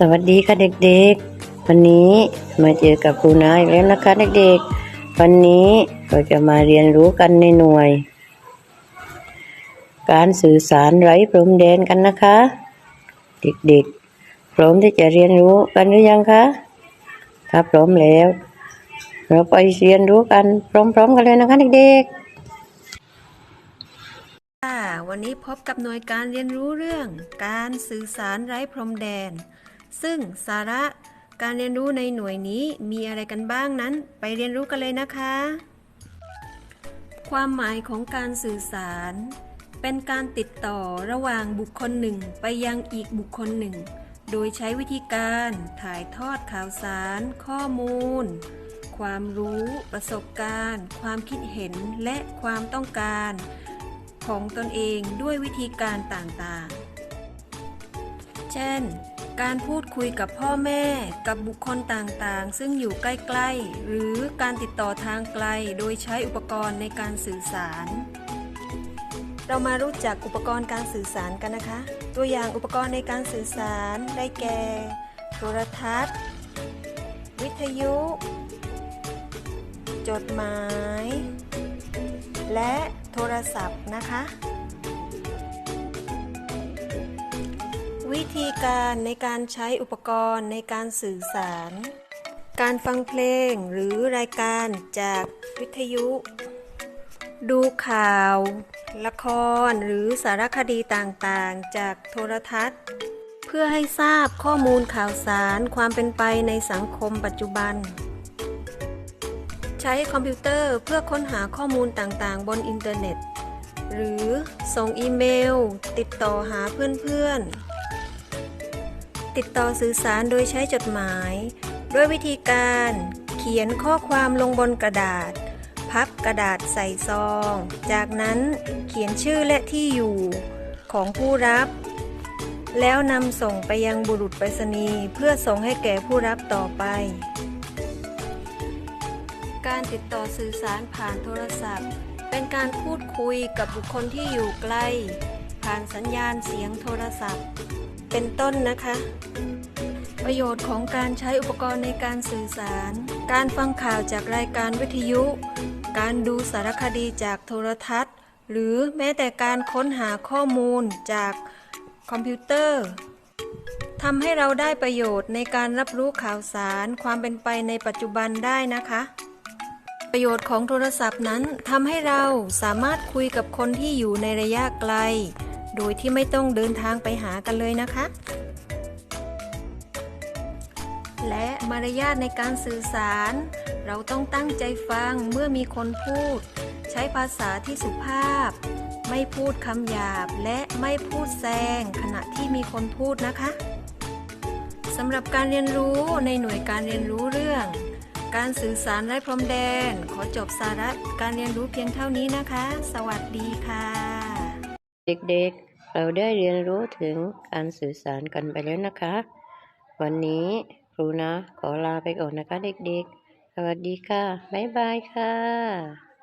สวัสดีค่ะเด็กๆ วันนี้มาเจอกับครูนาอีกแล้วนะคะเด็กๆ วันนี้เราจะมาเรียนรู้กันในหน่วย การสื่อสารไร้พรมแดนกันนะคะ เด็กๆ พร้อมที่จะเรียนรู้กันหรือยังคะถ้าพร้อมแล้ว เราไปเรียนรู้กันพร้อมๆกันเลยนะคะเด็กๆวันนี้พบกับหน่วยการเรียนรู้เรื่อง การสื่อสารไร้พรมแดน ซึ่งสาระการเรียนรู้ในหน่วยนี้มีอะไรกันบ้างนั้น ไปเรียนรู้กันเลยนะคะ ความหมายของการสื่อสาร เป็นการติดต่อระหว่างบุคคลหนึ่งไปยังอีกบุคคลหนึ่ง โดยใช้วิธีการถ่ายทอดข่าวสาร ข้อมูล ความรู้ ประสบการณ์ ความคิดเห็นและความต้องการ ของตนเองด้วยวิธีการต่างๆ เช่น การพูดคุยกับพ่อแม่ กับบุคคลต่างๆ ซึ่งอยู่ใกล้ๆ หรือการติดต่อทางไกลโดยใช้อุปกรณ์ในการสื่อสาร เรามารู้จักอุปกรณ์การสื่อสารกันนะคะ ตัวอย่างอุปกรณ์ในการสื่อสารได้แก่ โทรทัศน์ วิทยุ จดหมาย และโทรศัพท์นะคะ วิธีการในการใช้อุปกรณ์ในการสื่อสาร การฟังเพลงหรือรายการจากวิทยุ ดูข่าว ละครหรือสารคดีต่างๆ จากโทรทัศน์ เพื่อให้ทราบข้อมูลข่าวสารความเป็นไปในสังคมปัจจุบัน ใช้คอมพิวเตอร์เพื่อค้นหาข้อมูลต่างๆ บนอินเทอร์เน็ตหรือส่งอีเมล ติดต่อหาเพื่อนๆ ติดต่อสื่อสารโดยใช้จดหมาย ด้วยวิธีการ เขียนข้อความลงบนกระดาษ พับกระดาษใส่ซอง จากนั้นเขียนชื่อและที่อยู่ของผู้รับ แล้วนำส่งไปยังบุรุษไปรษณีย์เพื่อส่งให้แก่ผู้รับต่อไป การติดต่อสื่อสารผ่านโทรศัพท์ เป็นการพูดคุยกับบุคคลที่อยู่ไกล้ ผ่านสัญญาณเสียงโทรศัพท์ เป็นต้นนะคะ ประโยชน์ของการใช้อุปกรณ์ในการสื่อสาร การฟังข่าวจากรายการวิทยุ การดูสารคดีจากโทรทัศน์ หรือแม้แต่การค้นหาข้อมูลจากคอมพิวเตอร์ทำให้เราได้ประโยชน์ในการรับรู้ข่าวสารความเป็นไปในปัจจุบันได้นะคะ ประโยชน์ของโทรศัพท์นั้นทำให้เราสามารถคุยกับคนที่อยู่ในระยะไกล โดยที่ไม่ต้องเดินทางไปหากันเลยนะคะ และมารยาทในการสื่อสาร เราต้องตั้งใจฟังเมื่อมีคนพูด ใช้ภาษาที่สุภาพ ไม่พูดคำหยาบและไม่พูดแซงขณะที่มีคนพูดนะคะสำหรับการเรียนรู้ในหน่วยการเรียนรู้เรื่อง การสื่อสารไร้พรมแดน ขอจบสาระการเรียนรู้เพียงเท่านี้นะคะ สวัสดีค่ะ เด็กๆ เราได้เรียนรู้ถึงการสื่อสารกันไปแล้วนะคะ วันนี้ครูนะขอลาไปก่อนนะคะเด็กๆ สวัสดีค่ะ บ๊ายบายค่ะ